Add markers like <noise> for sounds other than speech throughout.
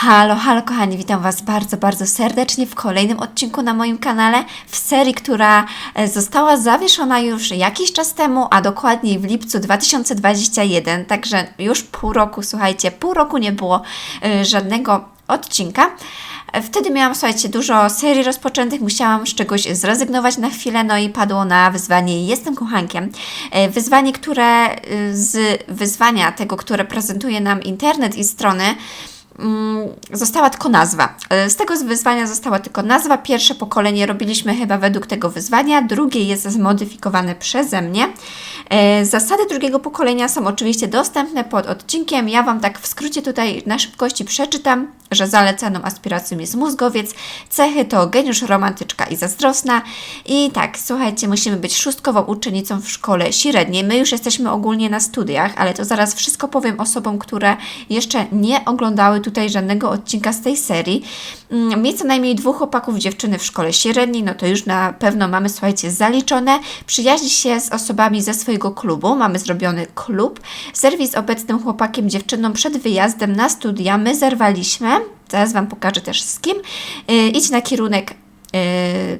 Halo, halo kochani, witam Was bardzo, bardzo serdecznie w kolejnym odcinku na moim kanale w serii, która e, została zawieszona już jakiś czas temu, a dokładniej w lipcu 2021, także już pół roku, słuchajcie, pół roku nie było e, żadnego odcinka. E, Wtedy miałam, słuchajcie, dużo serii rozpoczętych, musiałam z czegoś zrezygnować na chwilę, no i padło na wyzwanie Jestem kochankiem. Wyzwanie, które z wyzwania tego, które prezentuje nam internet i strony, została tylko nazwa. E, Z tego wyzwania została tylko nazwa. Pierwsze pokolenie robiliśmy chyba według tego wyzwania, drugie jest zmodyfikowane przeze mnie. E, Zasady drugiego pokolenia są oczywiście dostępne pod odcinkiem. Ja Wam tak w skrócie tutaj na szybkości przeczytam, że zalecaną aspiracją jest mózgowiec, cechy to geniusz, romantyczka i zazdrosna. I tak, słuchajcie, musimy być szóstkową uczennicą w szkole średniej. My już jesteśmy ogólnie na studiach, ale to zaraz wszystko powiem osobom, które jeszcze nie oglądały tutaj żadnego odcinka z tej serii. Mm, Mieć co najmniej dwóch chłopaków, dziewczyny w szkole średniej, no to już na pewno mamy, słuchajcie, zaliczone. Przyjaźnić się z osobami ze swojego klubu, mamy zrobiony klub. Serwis obecnym chłopakiem, dziewczyną przed wyjazdem na studia my zerwaliśmy. Zaraz Wam pokażę też z kim. Yy, idź na kierunek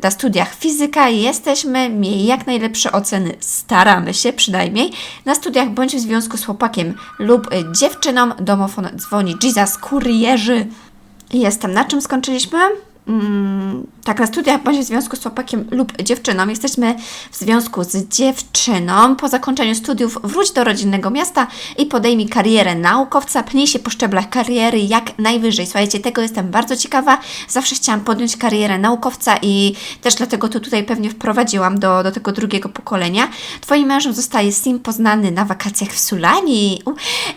na studiach fizyka jesteśmy, miej jak najlepsze oceny, staramy się przynajmniej. Na studiach bądź w związku z chłopakiem lub y, dziewczyną, domofon dzwoni Jesus, kurierzy. Jestem. Na czym skończyliśmy? Mm, tak, na studiach bądź w związku z chłopakiem lub dziewczyną. Jesteśmy w związku z dziewczyną. Po zakończeniu studiów wróć do rodzinnego miasta i podejmij karierę naukowca. Pnij się po szczeblach kariery jak najwyżej. Słuchajcie, tego jestem bardzo ciekawa. Zawsze chciałam podjąć karierę naukowca i też dlatego to tutaj pewnie wprowadziłam do, do tego drugiego pokolenia. Twoim mężem zostaje Sim poznany na wakacjach w Sulani.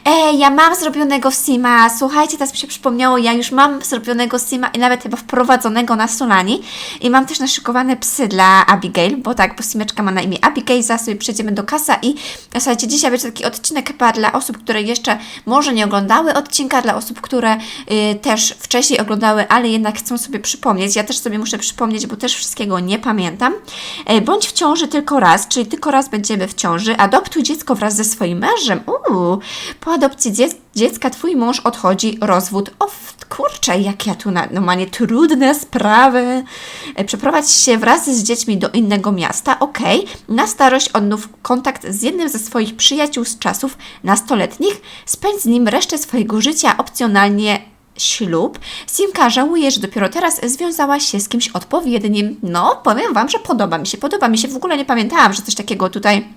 Ej, ja mam zrobionego Sima. Słuchajcie, teraz mi się przypomniało, ja już mam zrobionego Sima i nawet chyba wprowadzonego na Sulani. I mam też naszykowane psy dla Abigail, bo tak, bo Simeczka ma na imię Abigail, zaraz sobie przejdziemy do kasa i słuchajcie, dzisiaj będzie taki odcinek chyba dla osób, które jeszcze może nie oglądały odcinka, dla osób, które y, też wcześniej oglądały, ale jednak chcą sobie przypomnieć. Ja też sobie muszę przypomnieć, bo też wszystkiego nie pamiętam. E, bądź w ciąży tylko raz, czyli tylko raz będziemy w ciąży. Adoptuj dziecko wraz ze swoim mężem. Uuu, po adopcji dziecka dziecka twój mąż odchodzi, rozwód. O, kurczę, jak ja tu normalnie trudne sprawy. E, Przeprowadź się wraz z dziećmi do innego miasta, okej. Na starość odnów kontakt z jednym ze swoich przyjaciół z czasów nastoletnich. Spędź z nim resztę swojego życia, opcjonalnie ślub. Simka żałuje, że dopiero teraz związałaś się z kimś odpowiednim. No, powiem Wam, że podoba mi się, podoba mi się. W ogóle nie pamiętałam, że coś takiego tutaj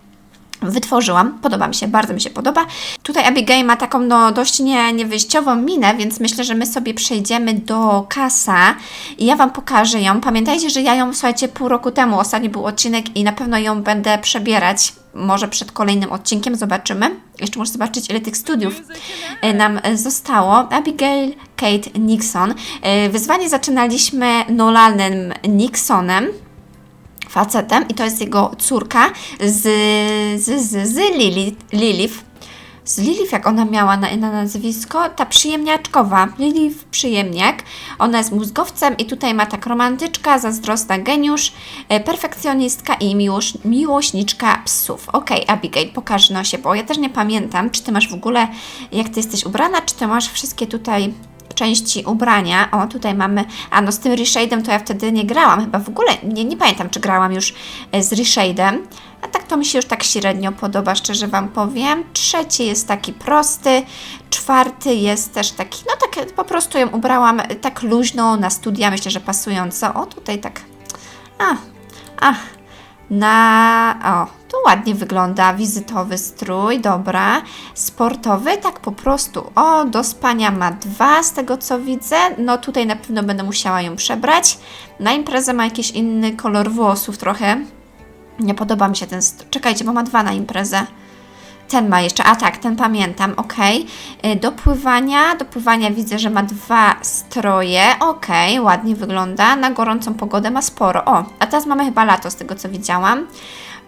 wytworzyłam. Podoba mi się, bardzo mi się podoba. Tutaj Abigail ma taką no, dość nie, niewyjściową minę, więc myślę, że my sobie przejdziemy do kasa i ja Wam pokażę ją. Pamiętajcie, że ja ją, słuchajcie, pół roku temu, ostatni był odcinek i na pewno ją będę przebierać. Może przed kolejnym odcinkiem, zobaczymy. Jeszcze muszę zobaczyć, ile tych studiów e, nam zostało. Abigail Kate Nixon. E, Wyzwanie zaczynaliśmy Nolanem Nixonem facetem i to jest jego córka z, z, z, z Lili, Lilith. Z Lilith, jak ona miała na, na nazwisko, ta przyjemniaczkowa, Lilith Przyjemniak. Ona jest mózgowcem i tutaj ma tak romantyczka, zazdrosna geniusz, e, perfekcjonistka i miłoś, miłośniczka psów. Okej, Abigail, pokaż nosie, bo ja też nie pamiętam, czy Ty masz w ogóle, jak Ty jesteś ubrana, czy Ty masz wszystkie tutaj części ubrania. O, tutaj mamy. A no z tym reshade'em to ja wtedy nie grałam. Chyba w ogóle nie, nie pamiętam, czy grałam już e, z reshade'em. A tak to mi się już tak średnio podoba, szczerze Wam powiem. Trzeci jest taki prosty, czwarty jest też taki, no tak po prostu ją ubrałam e, tak luźno na studia, myślę, że pasująco. O, tutaj tak. A, a, na. O, tu ładnie wygląda wizytowy strój, dobra. Sportowy, tak po prostu. O, do spania ma dwa, z tego co widzę. No tutaj na pewno będę musiała ją przebrać. Na imprezę ma jakiś inny kolor włosów trochę. Nie podoba mi się ten. st- Czekajcie, bo ma dwa na imprezę. Ten ma jeszcze, a tak, ten pamiętam, ok. Do pływania, do pływania widzę, że ma dwa stroje, ok, ładnie wygląda. Na gorącą pogodę ma sporo. O, a teraz mamy chyba lato, z tego co widziałam.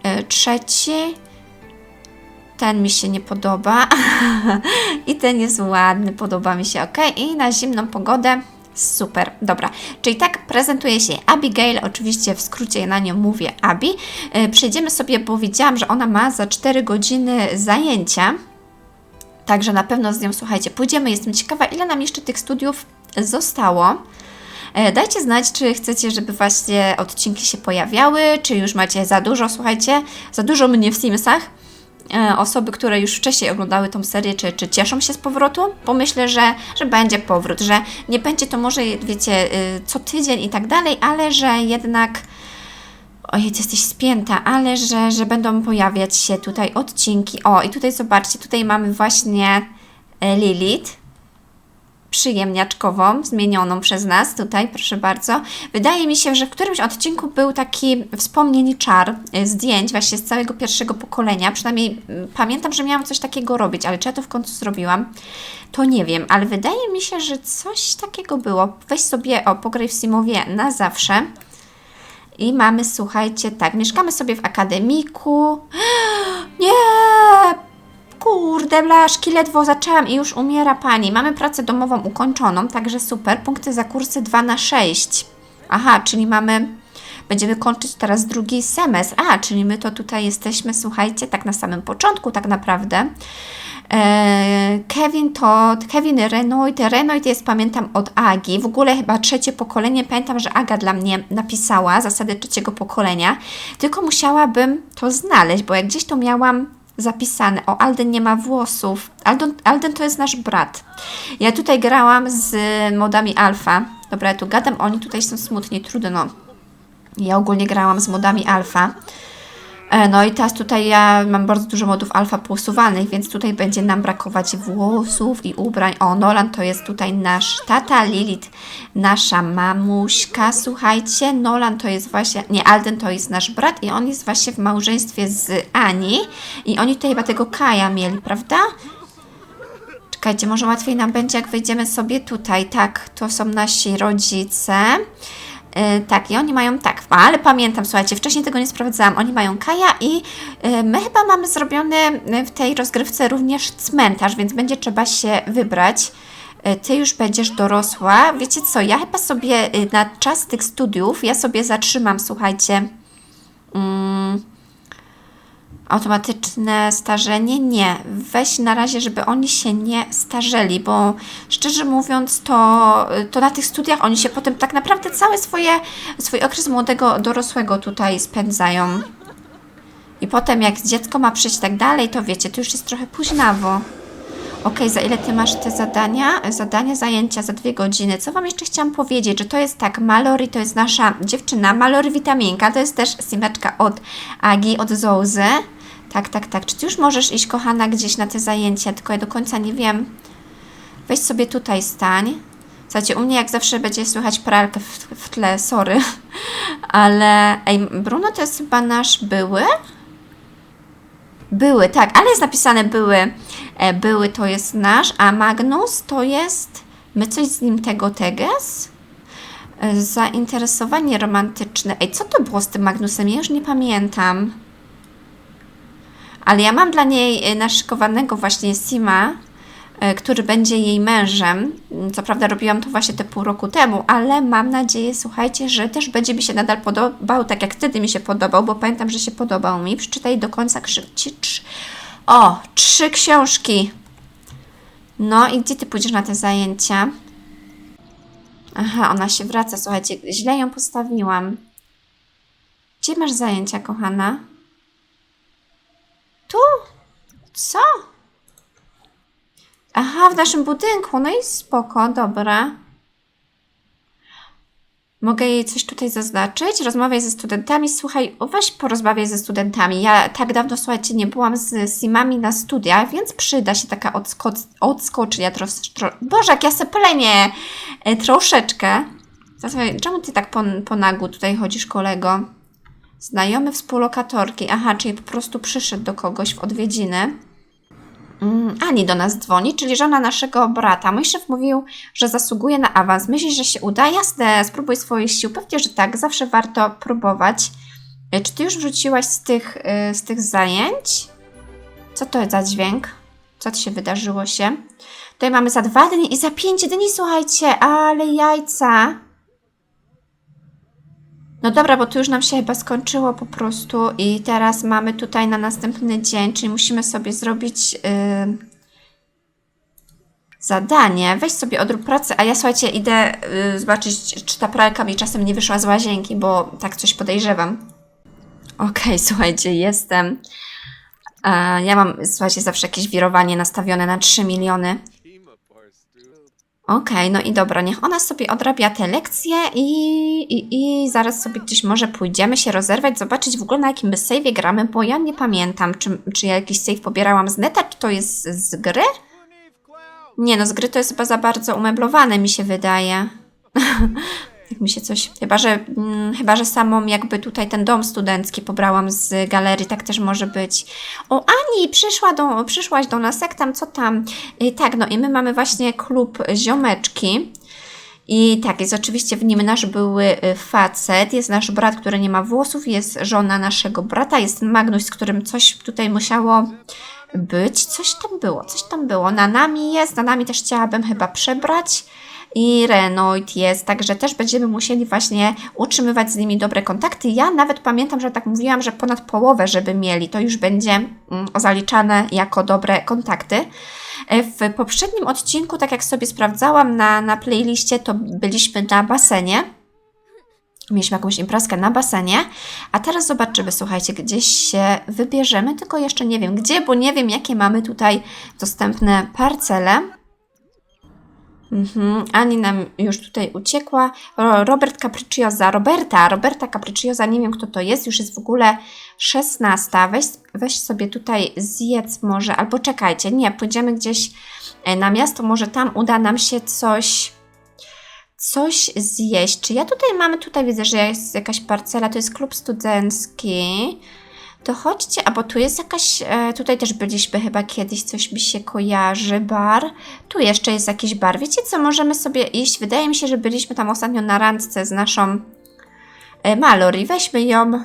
Y, Trzeci, ten mi się nie podoba. <laughs> I ten jest ładny, podoba mi się, ok. I na zimną pogodę Super, dobra. Czyli tak prezentuje się Abigail, oczywiście w skrócie na nią mówię Abi. Yy, Przejdziemy sobie, bo widziałam, że ona ma za 4 godziny zajęcia. Także na pewno z nią, słuchajcie, pójdziemy. Jestem ciekawa, ile nam jeszcze tych studiów zostało. E, Dajcie znać, czy chcecie, żeby właśnie odcinki się pojawiały, czy już macie za dużo, słuchajcie, za dużo mnie w Simsach. E, Osoby, które już wcześniej oglądały tą serię, czy, czy cieszą się z powrotu, bo myślę, że, że będzie powrót, że nie będzie to może, wiecie, y, co tydzień i tak dalej, ale że jednak Ojej, jesteś spięta, ale że, że będą pojawiać się tutaj odcinki. O, i tutaj zobaczcie, tutaj mamy właśnie e, Lilith, przyjemniaczkową, zmienioną przez nas tutaj, proszę bardzo. Wydaje mi się, że w którymś odcinku był taki wspomnieniczar e, zdjęć właśnie z całego pierwszego pokolenia. Przynajmniej mm, pamiętam, że miałam coś takiego robić, ale czy ja to w końcu zrobiłam, to nie wiem. Ale wydaje mi się, że coś takiego było. Weź sobie, o, pograj w Simowie na zawsze. I mamy, słuchajcie, tak, mieszkamy sobie w akademiku. Kurde, blaszki, ledwo zaczęłam i już umiera pani. Mamy pracę domową ukończoną, także super. Punkty za kursy 2 na 6. Aha, czyli mamy. Będziemy kończyć teraz drugi semestr. A, czyli my to tutaj jesteśmy, słuchajcie, tak na samym początku, tak naprawdę. E, Kevin to Kevin Renoit. Renoit jest, pamiętam, od Agi. W ogóle chyba trzecie pokolenie. Pamiętam, że Aga dla mnie napisała zasady trzeciego pokolenia. Tylko musiałabym to znaleźć, bo jak gdzieś to miałam zapisane. O, Alden nie ma włosów. Alden, Alden to jest nasz brat. Ja tutaj grałam z modami alfa. Dobra, ja tu gadam, oni tutaj są smutni, trudno. Ja ogólnie grałam z modami alfa. E, No i teraz tutaj ja mam bardzo dużo modów alfa pousuwanych, więc tutaj będzie nam brakować włosów i ubrań. O, Nolan to jest tutaj nasz tata, Lilith nasza mamuśka, słuchajcie. Nolan to jest właśnie, nie, Alden to jest nasz brat i on jest właśnie w małżeństwie z Ani i oni tutaj chyba tego Kaja mieli, prawda? Czekajcie, może łatwiej nam będzie, jak wejdziemy sobie tutaj. Tak, to są nasi rodzice. Yy, tak, i oni mają tak, ale pamiętam, słuchajcie, wcześniej tego nie sprawdzałam. Oni mają Kaja i yy, my chyba mamy zrobiony yy, w tej rozgrywce również cmentarz, więc będzie trzeba się wybrać. Ty już będziesz dorosła. Wiecie co, ja chyba sobie na czas tych studiów, ja sobie zatrzymam, słuchajcie, mm, automatyczne starzenie? Nie. Weź na razie, żeby oni się nie starzeli, bo szczerze mówiąc, to, to na tych studiach oni się potem tak naprawdę cały swoje, swój okres młodego dorosłego tutaj spędzają. I potem jak dziecko ma przyjść tak dalej, to wiecie, to już jest trochę późnawo. Okej, za ile ty masz te zadania? Zadania, zajęcia za dwie godziny. Co wam jeszcze chciałam powiedzieć, że to jest tak, Mallory to jest nasza dziewczyna, Mallory Witaminka, to jest też simeczka od Agi, od Zouzy. Tak, tak, tak. Czy ty już możesz iść, kochana, gdzieś na te zajęcia? Tylko ja do końca nie wiem. Weź sobie tutaj stań. Słuchajcie, u mnie jak zawsze będzie słychać pralkę w, w tle, sorry. <laughs> Ale, ej, Bruno to jest chyba nasz były? Były, tak, ale jest napisane były. E, były to jest nasz, a Magnus to jest. My coś z nim tego teges? E, Zainteresowanie romantyczne. Ej, co to było z tym Magnusem? Ja już nie pamiętam. Ale ja mam dla niej e, naszykowanego właśnie Sima, e, który będzie jej mężem. Co prawda robiłam to właśnie te pół roku temu, ale mam nadzieję, słuchajcie, że też będzie mi się nadal podobał, tak jak wtedy mi się podobał, bo pamiętam, że się podobał mi. Przeczytaj do końca krzywci. O, trzy książki. No i gdzie ty pójdziesz na te zajęcia? Aha, ona się wraca, słuchajcie, źle ją postawiłam. Gdzie masz zajęcia, kochana? Tu? Co? Aha, w naszym budynku. No i spoko, dobra. Mogę jej coś tutaj zaznaczyć? Rozmawiaj ze studentami. Słuchaj, weź porozmawiaj ze studentami. Ja tak dawno, słuchajcie, nie byłam z Simami na studiach, więc przyda się taka odsko- odskocznia. Tros- tro- Boże, jak ja se plemię e, troszeczkę. Czemu ty tak po, po nagu tutaj chodzisz, kolego? Znajomy współlokatorki. Aha, czyli po prostu przyszedł do kogoś w odwiedziny. Mm, Ani do nas dzwoni, czyli żona naszego brata. Mój szef mówił, że zasługuje na awans. Myślisz, że się uda? Jasne, spróbuj swoich sił. Pewnie, że tak. Zawsze warto próbować. Y, Czy ty już wróciłaś z tych, y, z tych zajęć? Co to za dźwięk? Co ci się wydarzyło się? Tutaj mamy za dwa dni i za pięć dni, słuchajcie, ale jajca. No dobra, bo tu już nam się chyba skończyło po prostu i teraz mamy tutaj na następny dzień, czyli musimy sobie zrobić yy, Zadanie, weź sobie odrób pracę, a ja słuchajcie, idę y, zobaczyć, czy ta pralka mi czasem nie wyszła z łazienki, bo tak coś podejrzewam. Okej, <laughs> słuchajcie, jestem. E, ja mam, słuchajcie, zawsze jakieś wirowanie nastawione na 3 miliony. Okej, no i dobra, niech ona sobie odrabia te lekcje i, i, i zaraz sobie gdzieś może pójdziemy się rozerwać, zobaczyć w ogóle na jakim my save'ie gramy, bo ja nie pamiętam, czy, czy ja jakiś save pobierałam z neta, czy to jest z gry? Nie no, z gry to jest chyba za bardzo umeblowane, mi się wydaje. <laughs> Mi się coś. Chyba że, mm, chyba, że samą jakby tutaj ten dom studencki pobrałam z galerii, tak też może być. O, Ani, przyszła do, przyszłaś do nas, jak tam, co tam? Y, tak, no i my mamy właśnie klub ziomeczki. I tak, jest oczywiście w nim nasz były y, facet, jest nasz brat, który nie ma włosów, jest żona naszego brata, jest Magnus, z którym coś tutaj musiało być. Coś tam było, coś tam było. Na nami jest, na nami też chciałabym chyba przebrać. I Renoid jest, także też będziemy musieli właśnie utrzymywać z nimi dobre kontakty. Ja nawet pamiętam, że tak mówiłam, że ponad połowę, żeby mieli, to już będzie mm, zaliczane jako dobre kontakty. E, W poprzednim odcinku, tak jak sobie sprawdzałam na, na playliście, to byliśmy na basenie. Mieliśmy jakąś imprezkę na basenie, a teraz zobaczymy, słuchajcie, gdzieś się wybierzemy, tylko jeszcze nie wiem gdzie, bo nie wiem, jakie mamy tutaj dostępne parcele. Mhm, Ani nam już tutaj uciekła. Ro- Robert Capricciosa, Roberta, Roberta Capricciosa, nie wiem kto to jest, już jest w ogóle 16. Weź, weź sobie tutaj zjedz może, albo czekajcie, nie, pójdziemy gdzieś e, na miasto, może tam uda nam się coś coś zjeść. Czy ja tutaj mamy, tutaj widzę, że jest jakaś parcela, to jest klub studencki. To chodźcie, a bo tu jest jakaś, e, tutaj też byliśmy chyba kiedyś, coś mi się kojarzy, bar. Tu jeszcze jest jakiś bar. Wiecie co, możemy sobie iść, wydaje mi się, że byliśmy tam ostatnio na randce z naszą e, Mallory. Weźmy ją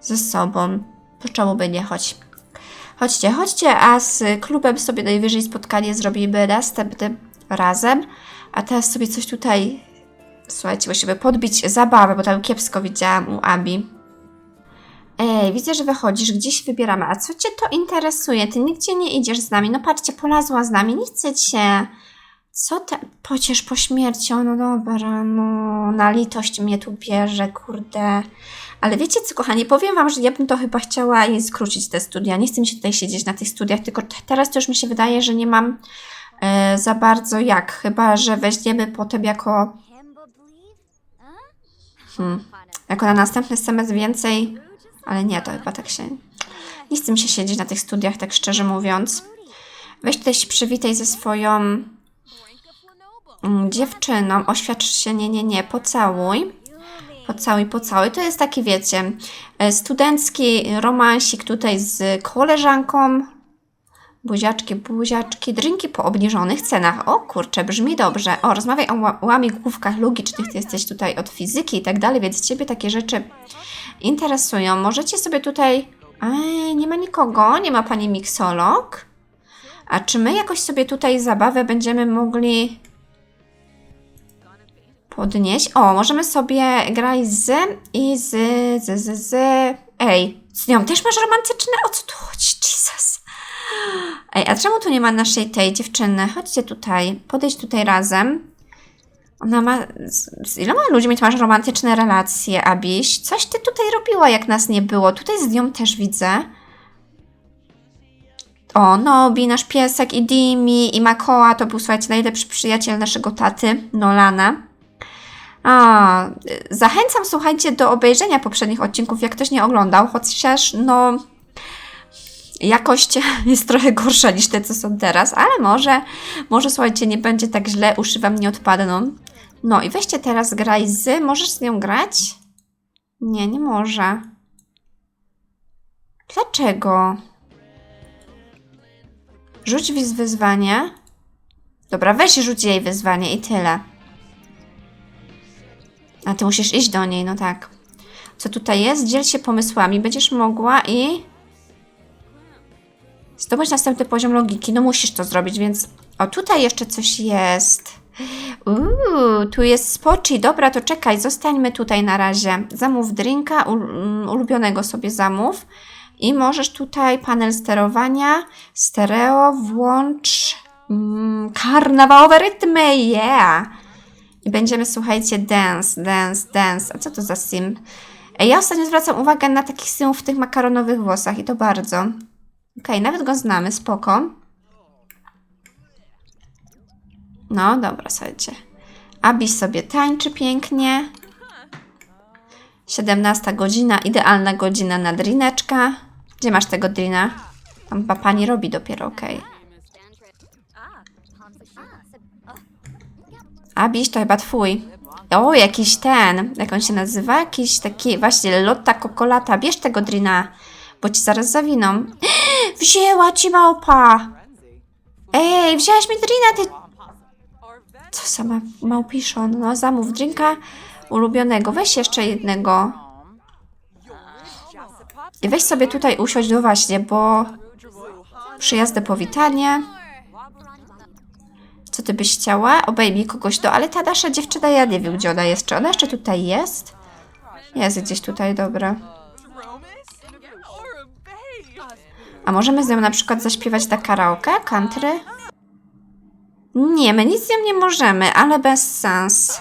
ze sobą. To czemu by nie chodź. Chodźcie, chodźcie, a z klubem sobie najwyżej spotkanie zrobimy następnym razem. A teraz sobie coś tutaj, słuchajcie, musimy podbić zabawę, bo tam kiepsko widziałam u Abi. Ej, widzę, że wychodzisz, gdzieś wybieramy. A co Cię to interesuje? Ty nigdzie nie idziesz z nami. No patrzcie, polazła z nami, nie chcę Cię. Co te... Pociesz po śmierci, o no dobra, no na litość mnie tu bierze, kurde. Ale wiecie co, kochani, powiem Wam, że ja bym to chyba chciała jej skrócić te studia. Nie chcę mi się tutaj siedzieć na tych studiach, tylko teraz to już mi się wydaje, że nie mam e, za bardzo jak. Chyba, że weźmiemy potem jako, hmm, jako na następny semestr więcej, ale nie, to chyba tak się... Nie chcę mi się siedzieć na tych studiach, tak szczerze mówiąc. Weź tutaj się przywitaj ze swoją mm, dziewczyną, oświadcz się, nie, nie, nie, pocałuj. Pocałuj, pocałuj. To jest taki, wiecie, e, studencki romansik tutaj z koleżanką. Buziaczki, buziaczki, drinki po obniżonych cenach. O kurczę, brzmi dobrze. O, rozmawiaj o ła- łamigłówkach logicznych, ty jesteś tutaj od fizyki i tak dalej, więc Ciebie takie rzeczy interesują. Możecie sobie tutaj... Ej, nie ma nikogo, nie ma Pani miksolog. A czy my jakoś sobie tutaj zabawę będziemy mogli podnieść? O, możemy sobie grać z i z, z, z, z. Ej, z nią też masz romantyczne? O co tu chodzi? Jesus. Ej, a czemu tu nie ma naszej tej dziewczyny? Chodźcie tutaj, podejdź tutaj razem. Ona ma. Z, z iloma ludźmi masz romantyczne relacje, Abiś? Coś ty tutaj robiła, jak nas nie było. Tutaj z nią też widzę. O, Nobi, nasz piesek i Dimi i Makoa to był, słuchajcie, najlepszy przyjaciel naszego taty, Nolana. A, zachęcam, słuchajcie, do obejrzenia poprzednich odcinków, jak ktoś nie oglądał, chociaż, no, jakość <laughs> jest trochę gorsza niż te, co są teraz, ale może, może, słuchajcie, nie będzie tak źle, uszy wam nie odpadną. No i weźcie teraz graj z, możesz z nią grać? Nie, nie może. Dlaczego? Rzuć wyzwanie. Dobra, weź rzuć jej wyzwanie i tyle. A ty musisz iść do niej, no tak. Co tutaj jest? Dziel się pomysłami. Będziesz mogła i... Zdobyć następny poziom logiki. No musisz to zrobić, więc... O, tutaj jeszcze coś jest. Uuu, tu jest spoczy. Dobra, to czekaj, zostańmy tutaj na razie. Zamów drinka, mm, ulubionego sobie zamów. I możesz tutaj panel sterowania, stereo, włącz mm, karnawałowe rytmy, yeah! I będziemy, słuchajcie, dance, dance, dance. A co to za sim? Ja ostatnio zwracam uwagę na takich simów w tych makaronowych włosach i to bardzo. Okej, nawet go znamy, spoko. No, dobra, słuchajcie. Abi sobie tańczy pięknie. 17 godzina, idealna godzina na drineczka. Gdzie masz tego drina? Tam chyba pani robi dopiero, okej. Abiś to chyba twój. O, jakiś ten, jak on się nazywa? Jakiś taki, właśnie, Lotta Kokolata. Bierz tego drina, bo ci zaraz zawiną. <gasps> Wzięła ci małpa! Ej, wzięłaś mi drina, ty... Co sama małpiszon? No, zamów drinka ulubionego. Weź jeszcze jednego. I weź sobie tutaj usiądź, no właśnie, bo przyjazne powitanie. Co ty byś chciała? Obejmij kogoś do... Ale ta nasza dziewczyna, ja nie wiem, gdzie ona jest. Czy ona jeszcze tutaj jest? Jest gdzieś tutaj, dobra. A możemy z nią na przykład zaśpiewać na karaoke, country? Nie, my nic z nią nie możemy, ale bez sens.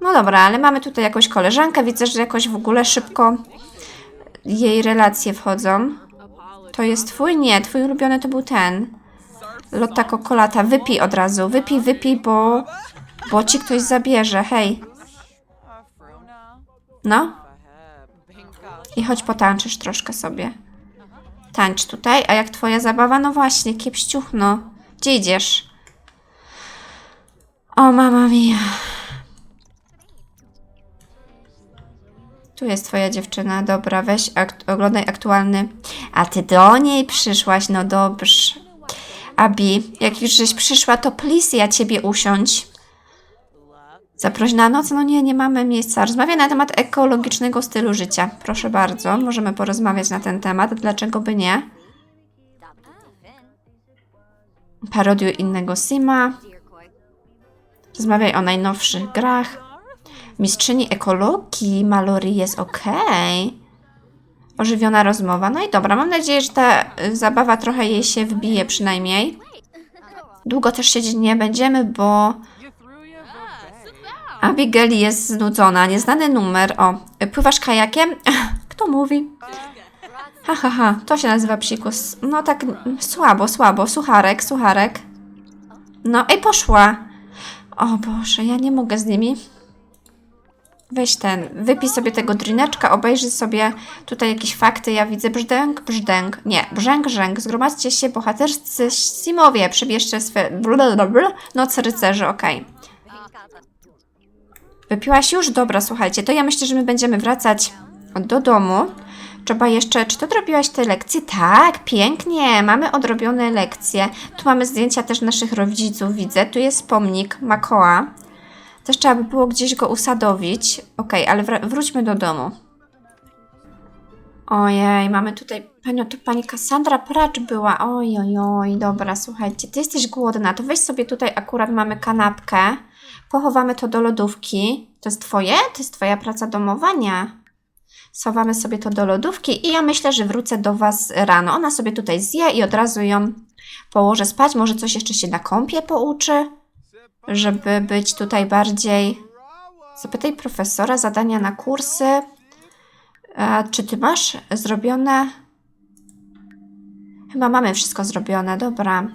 No dobra, ale mamy tutaj jakąś koleżankę. Widzę, że jakoś w ogóle szybko jej relacje wchodzą. To jest twój? Nie, twój ulubiony to był ten. Lotta Kokolata. Wypij od razu. Wypij, wypij, bo, bo ci ktoś zabierze. Hej. No. I chodź potańczysz troszkę sobie. Tańcz tutaj. A jak twoja zabawa? No właśnie, kiepściuch, no. Gdzie idziesz? O, mama mia. Tu jest twoja dziewczyna. Dobra, weź, akt oglądaj aktualny. A ty do niej przyszłaś, no dobrze. Abi, jak już żeś przyszła, to please ja ciebie usiądź. Zaproś na noc? No nie, nie mamy miejsca. Rozmawiaj na temat ekologicznego stylu życia. Proszę bardzo, możemy porozmawiać na ten temat. Dlaczego by nie? Parodiuj innego Sima. Rozmawiaj o najnowszych grach. Mistrzyni ekologii Mallory jest okej. Ożywiona rozmowa. No i dobra, mam nadzieję, że ta y, zabawa trochę jej się wbije przynajmniej. Długo też siedzieć nie będziemy, bo Abigail jest znudzona. Nieznany numer. O, y, pływasz kajakiem? <laughs> Kto mówi? Ha, ha, ha. To się nazywa psikus. No tak słabo, słabo. Sucharek, sucharek. No, ej, poszła. O Boże, ja nie mogę z nimi. Weź ten, wypij sobie tego drineczka, obejrzyj sobie tutaj jakieś fakty. Ja widzę brzdęk, brzdęk. Nie, brzęk, brzęk. Zgromadźcie się bohaterscy Simowie. Przebierzcie swe... blablabla. Noc rycerzy, okej. Wypiłaś już? Dobra, słuchajcie, to ja myślę, że my będziemy wracać do domu. Trzeba jeszcze, czy to odrobiłaś te lekcje? Tak, pięknie, mamy odrobione lekcje. Tu mamy zdjęcia też naszych rodziców, widzę. Tu jest pomnik Makoa. Też trzeba by było gdzieś go usadowić. Okej, ale wr- wróćmy do domu. Ojej, mamy tutaj panią, to pani Kassandra Pracz była. Oj, oj, oj, dobra, słuchajcie, ty jesteś głodna, to weź sobie tutaj akurat mamy kanapkę. Pochowamy to do lodówki. To jest twoje? To jest twoja praca domowa? Nie. Schowamy sobie to do lodówki i ja myślę, że wrócę do Was rano. Ona sobie tutaj zje i od razu ją położę spać. Może coś jeszcze się na kąpie pouczy, żeby być tutaj bardziej... Zapytaj profesora zadania na kursy. E, czy Ty masz zrobione... Chyba mamy wszystko zrobione, dobra.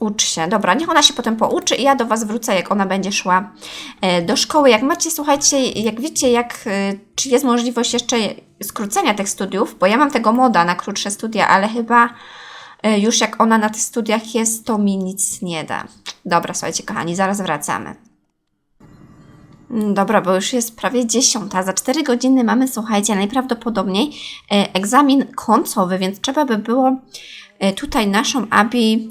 Ucz się. Dobra, niech ona się potem pouczy i ja do Was wrócę, jak ona będzie szła e, do szkoły. Jak macie, słuchajcie, jak wiecie, jak, e, czy jest możliwość jeszcze skrócenia tych studiów, bo ja mam tego moda na krótsze studia, ale chyba e, już jak ona na tych studiach jest, to mi nic nie da. Dobra, słuchajcie, kochani, zaraz wracamy. Mm, Dobra, bo już jest prawie dziesiąta. Za 4 godziny mamy, słuchajcie, najprawdopodobniej egzamin końcowy, więc trzeba by było tutaj naszą Abi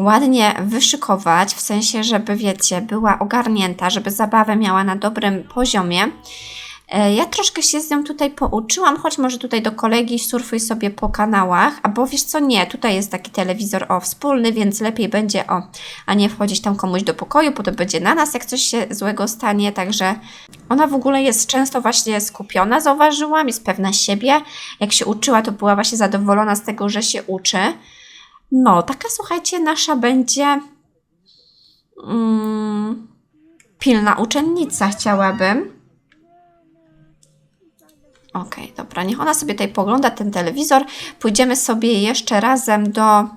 ładnie wyszykować, w sensie, żeby, wiecie, była ogarnięta, żeby zabawę miała na dobrym poziomie. E, Ja troszkę się z nią tutaj pouczyłam, choć może tutaj do kolegi surfuj sobie po kanałach, a bo wiesz co, nie, tutaj jest taki telewizor o wspólny, więc lepiej będzie o, a nie wchodzić tam komuś do pokoju, bo to będzie na nas, jak coś się złego stanie, także ona w ogóle jest często właśnie skupiona, zauważyłam, jest pewna siebie, jak się uczyła, to była właśnie zadowolona z tego, że się uczy. No, taka słuchajcie, nasza będzie mm, pilna uczennica, chciałabym. Okej, dobra, niech ona sobie tutaj pogląda ten telewizor. Pójdziemy sobie jeszcze razem do,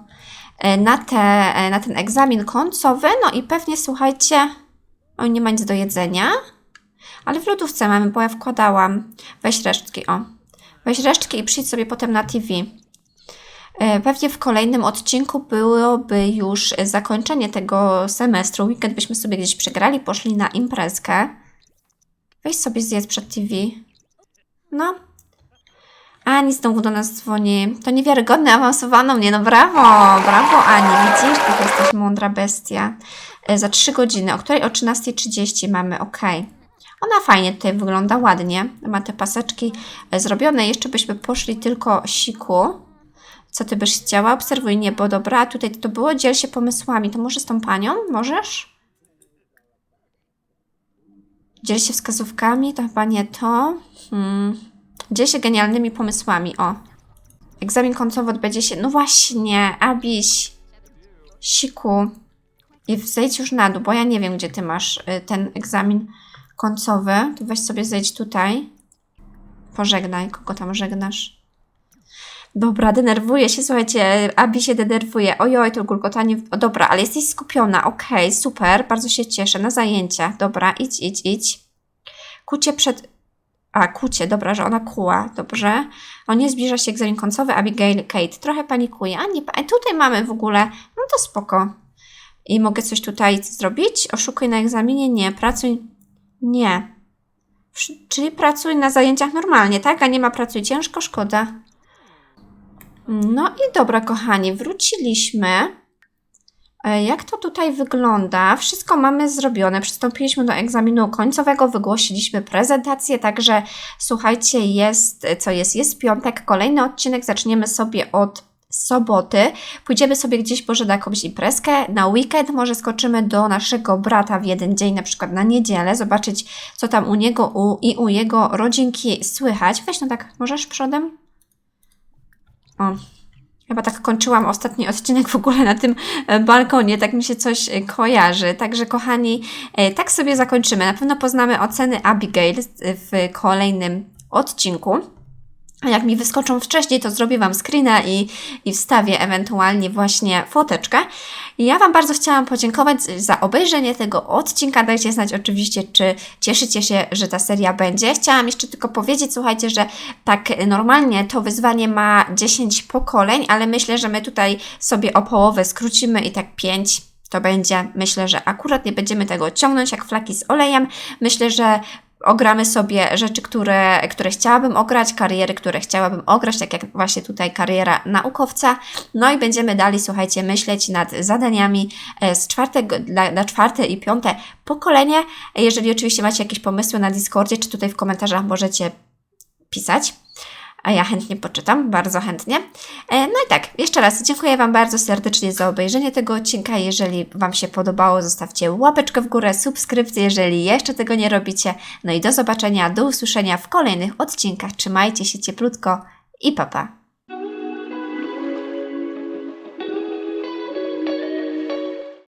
e, na, te, e, na ten egzamin końcowy. No i pewnie słuchajcie, o nie ma nic do jedzenia, ale w lodówce mamy, bo ja wkładałam. Weź resztki, o. Weź resztki i przyjdź sobie potem na TV. E, Pewnie w kolejnym odcinku byłoby już zakończenie tego semestru. Weekend byśmy sobie gdzieś przegrali, poszli na imprezkę. Weź sobie zjedz przed TV. No. Ani znowu do nas dzwoni. To niewiarygodne, awansowano mnie. No brawo, brawo Ani. Widzisz, ty jesteś mądra bestia. E, Za 3 godziny, o której o 13.30 mamy, ok. Ona fajnie tutaj wygląda, ładnie. Ma te paseczki e, zrobione. Jeszcze byśmy poszli tylko siku. Co ty byś chciała? Obserwuj niebo, dobra. Tutaj to było, dziel się pomysłami. To może z tą panią? Możesz? Dziel się wskazówkami, to chyba nie to. Hmm. Dziel się genialnymi pomysłami, o. Egzamin końcowy odbędzie się... No właśnie, Abiś. Siku. I zejdź już na dół, bo ja nie wiem, gdzie ty masz y, ten egzamin końcowy. To weź sobie zejdź tutaj. Pożegnaj, kogo tam żegnasz. Dobra, denerwuję się, słuchajcie, Abi się denerwuje. Ojoj, to gulgotanie. O, dobra, ale jesteś skupiona, okej, super, bardzo się cieszę. Na zajęcia, dobra, idź, idź, idź. Kucie przed... A, kucie, dobra, że ona kuła, dobrze. O nie, zbliża się egzamin końcowy, Abigail, Kate. Trochę panikuje. A nie, a tutaj mamy w ogóle, no to spoko. I mogę coś tutaj zrobić? Oszukuj na egzaminie? Nie. Pracuj? Nie. Czyli pracuj na zajęciach normalnie, tak? A nie ma pracuj ciężko, szkoda. No i dobra, kochani, wróciliśmy. E, Jak to tutaj wygląda? Wszystko mamy zrobione. Przystąpiliśmy do egzaminu końcowego, wygłosiliśmy prezentację, także słuchajcie, jest, co jest? Jest piątek, kolejny odcinek, zaczniemy sobie od soboty. Pójdziemy sobie gdzieś może na jakąś imprezkę, na weekend może skoczymy do naszego brata w jeden dzień, na przykład na niedzielę, zobaczyć co tam u niego u, i u jego rodzinki słychać. Weź no tak, możesz przodem? O, chyba tak kończyłam ostatni odcinek w ogóle na tym e, balkonie, tak mi się coś e, kojarzy. Także kochani, e, tak sobie zakończymy. Na pewno poznamy oceny Abigail w kolejnym odcinku. A jak mi wyskoczą wcześniej, to zrobię Wam screena i, i wstawię ewentualnie właśnie foteczkę. I ja Wam bardzo chciałam podziękować za obejrzenie tego odcinka. Dajcie znać oczywiście, czy cieszycie się, że ta seria będzie. Chciałam jeszcze tylko powiedzieć, słuchajcie, że tak normalnie to wyzwanie ma 10 pokoleń, ale myślę, że my tutaj sobie o połowę skrócimy i tak 5 to będzie. Myślę, że akurat nie będziemy tego ciągnąć jak flaki z olejem. Myślę, że ogramy sobie rzeczy, które, które chciałabym ograć, kariery, które chciałabym ograć, tak jak właśnie tutaj kariera naukowca. No i będziemy dalej, słuchajcie, myśleć nad zadaniami e, z czwartego, dla, na czwarte i piąte pokolenie. Jeżeli oczywiście macie jakieś pomysły na Discordzie, czy tutaj w komentarzach możecie pisać. A ja chętnie poczytam, bardzo chętnie. E, No i tak, jeszcze raz dziękuję Wam bardzo serdecznie za obejrzenie tego odcinka. Jeżeli Wam się podobało, zostawcie łapeczkę w górę, subskrypcję, jeżeli jeszcze tego nie robicie. No i do zobaczenia, do usłyszenia w kolejnych odcinkach. Trzymajcie się cieplutko i papa. Pa.